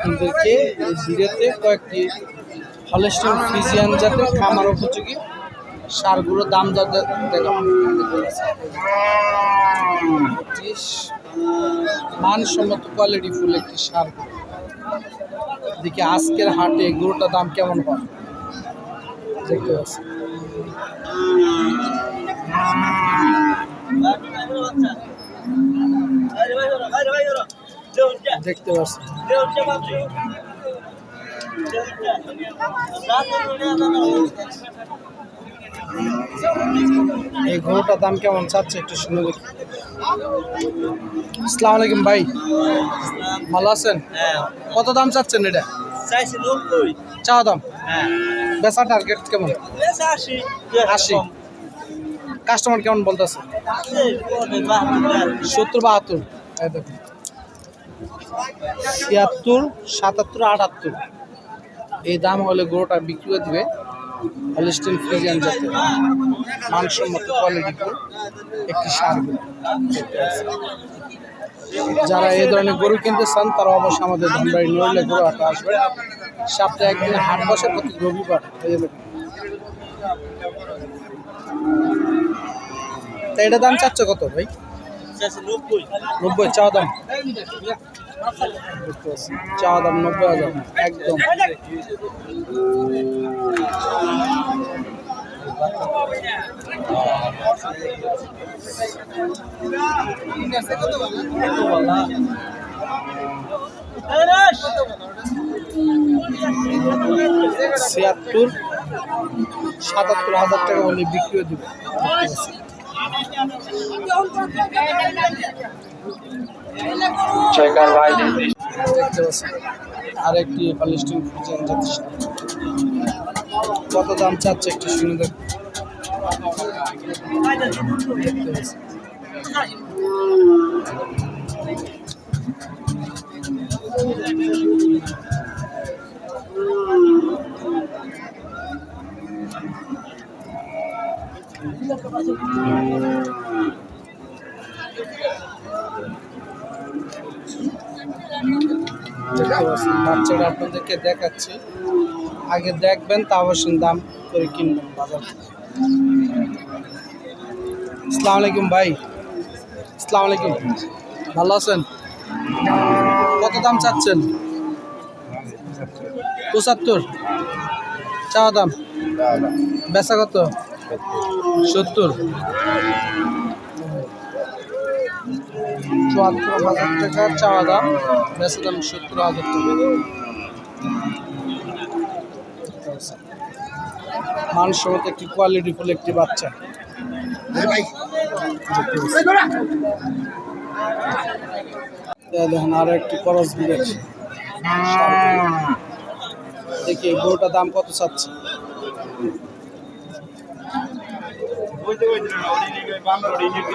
আপনাদেরকে ভিডিওতে কয়েকটি হলেস্টন ফ্রিজিয়ান জাতের খামার উপযোগী সারগুলোর দাম দর মানসম্মত কোয়ালিটি ফুল একটি সার। দেখি আজকের হাটে গরুটার দাম কেমন হয়? দেখতে পাচ্ছি। দেখতে পাচ্ছি। এই গরুটার দাম কেমন চাচ্ছে একটু শুনে দেখি। আসসালামু আলাইকুম ভাই। ভালো আছেন? কত দাম চাচ্ছেন এটা? চা দাম? বেচা টার্গেট কেমন? আশি। কাস্টমার কেমন বলতেছে? সত্তর বাহাত্তর। ছিয়াত্তর, সাতাত্তর, আটাত্তর এই দাম হলে গরুটা বিক্রি করে দিবে হলিস্টিন ফ্রিজিয়ান জাতের মানসম্মত কোয়ালিটি একটি সার। যারা এই ধরনের গরু কিনতে চান, তারা অবশ্যই আমাদের ধানবাড়ি নড়লে গরু হাটে আসবে সপ্তাহে একদিন হাট বসে, প্রতি রবিবার। তা এটা দাম চাচ্ছে কত ভাই নব্বই। চা দাম। চা দাম নব্বই হাজার, একদম। ছিয়াত্তর, সাতাত্তর হাজার টাকা হলে বিক্রিও দিবে দেখতে পাচ্ছি আর একটি পালিস্টিন ফ্রিজেন যাচ্ছে। কত দাম চাচ্ছে একটু শুনে দেখ। দেখতে পাচ্ছেন বাচ্চাটা আপনাদেরকে দেখাচ্ছি। আগে দেখবেন তা অবশ্যই দাম করে কিনবেন বাজার আসসালামু আলাইকুম ভাই। আসসালামু আলাইকুম। ভালো আছেন? কত দাম চাচ্ছেন? পঁচাত্তর। চাওয়া দাম। বেচা কত? সত্তর। চুয়াত্তর হাজার টাকা চাওয়া দাম। বেচা দাম সত্তর হাজার টাকা। একটি কোয়ালিটি ফুল, একটি বাচ্চা। দেখেন আরও একটি করস বিলেজ দেখি, এই দাম কত চাচ্ছে? দেখতে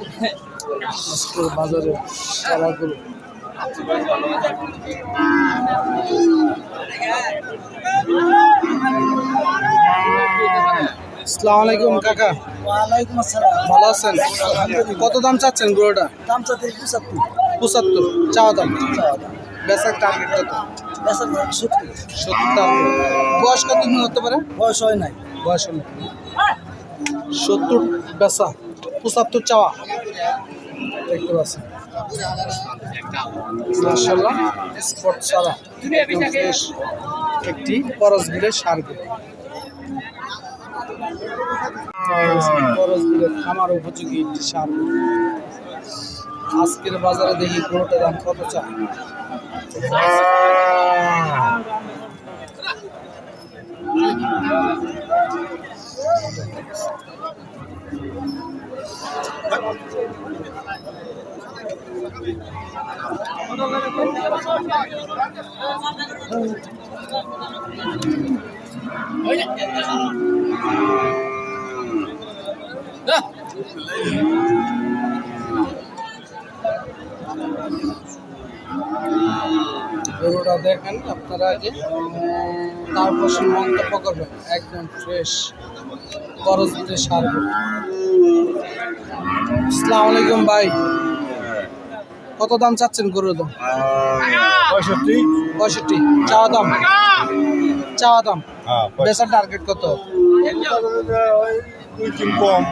আজকের বাজারে সারাগুলো আসসালামু আলাইকুম কাকা। ওয়ালাইকুম আসসালাম। ভালো আছেন? কত দাম চাচ্ছেন দাম চাতে পঁচাত্তর। পঁচাত্তর। চাওয়া দাম? বেচার টার্গেট কত? বেসার সত্তর। সত্তর। বয়স কত হতে পারে? বয়স হয় নাই। বয়স সত্তর বেচা। পঁচাত্তর চাওয়া। দেখতে পাচ্ছেন একটি করস বিলের সার খামার উপযোগী একটি সার আজকের বাজারে দেখি গরুটার দাম কত চায় গরুটা দেখেন আপনারা আগে তারপর সে মন্তব্য করবেন একদম ফ্রেশ খরচ দিতে সার আসসালামু আলাইকুম ভাই। কত দাম চাচ্ছেন গরুর দাম? পঁয়ষট্টি। পঁয়ষট্টি চাওয়া দাম? চাওয়া দাম? হ্যাঁ বেচার টার্গেট কত? কম।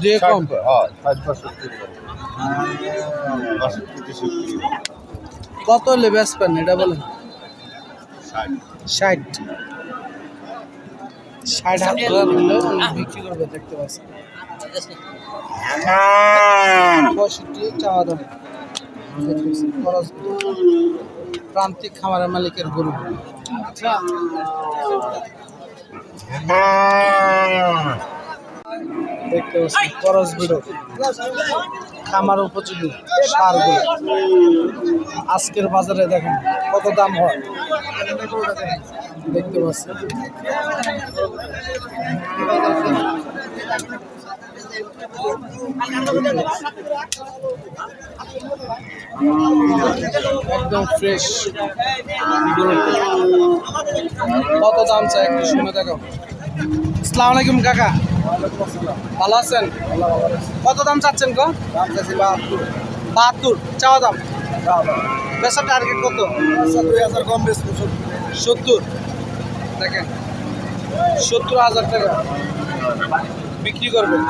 দুয়ে কম? হ্যাঁ কত হলে বেচবেন এটা বলেন। ষাট। ষাট। ষাট হাজার হলে বিক্রি করবে দেখতে পঁয়ষট্টি চাওয়া দাম। প্রান্তিক খামারের মালিকের গরু। দেখতে পাচ্ছি খরচ বিড়ো খামার উপযোগী সারগুলো। আজকের বাজারে দেখেন কত দাম হয়। দেখতে পাচ্ছেন। একদম ফ্রেশ কত দাম চাই একটু শুনে দেখো। আসসালামু আলাইকুম কাকা। ভালো আছেন? কত দাম চাচ্ছেন গো? বাহাত্তর চাওয়া দাম? বেচার টার্গেট কত? দুই হাজার কম বেশ সত্তর। দেখেন সত্তর হাজার টাকা বিক্রি করবেন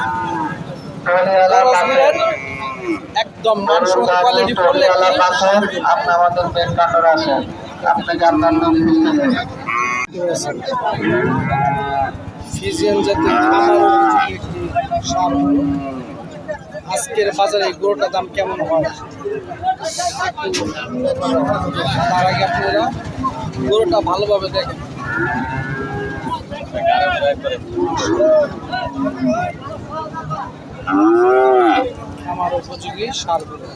একদম মানসম্মত কোয়ালিটি পড়লে আপনি আমাদের আসেন আপনাকে আপনার নাম বুঝতে ফিজিয়ান জাতের খামার একটি সার। আজকের বাজারে এই গরুটার দাম কেমন হয়? তার আগে আপনারা গরুটা ভালোভাবে দেখেন। আমার উপযোগী সারগুলো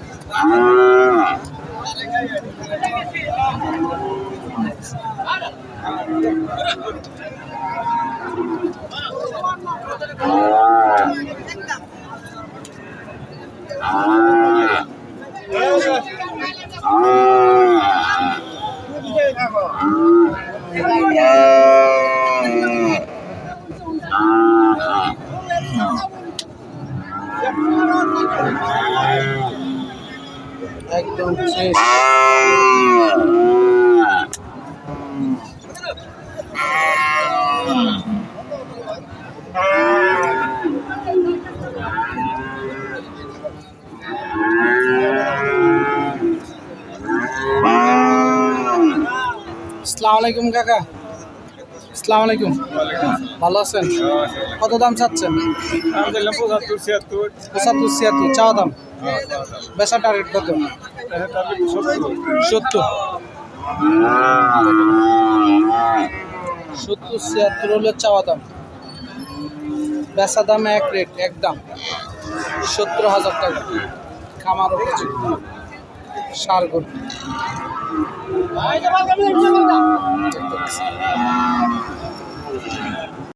আলাইকুম কাকা। আসসালামু আলাইকুম। ভালো আছেন? কত দাম চাচ্ছেন? পঁচাত্তর ছিয়াত্তর। পঁচাত্তর ছিয়াত্তর চাওয়া দাম? বেচা টার্গেট কত? সত্তর। সত্তর। ছিয়াত্তর হলে চাওয়া দাম। বেচা দাম এক রেট একদম সত্তর হাজার টাকা। খামার উপযোগী সার গরু দেখতে।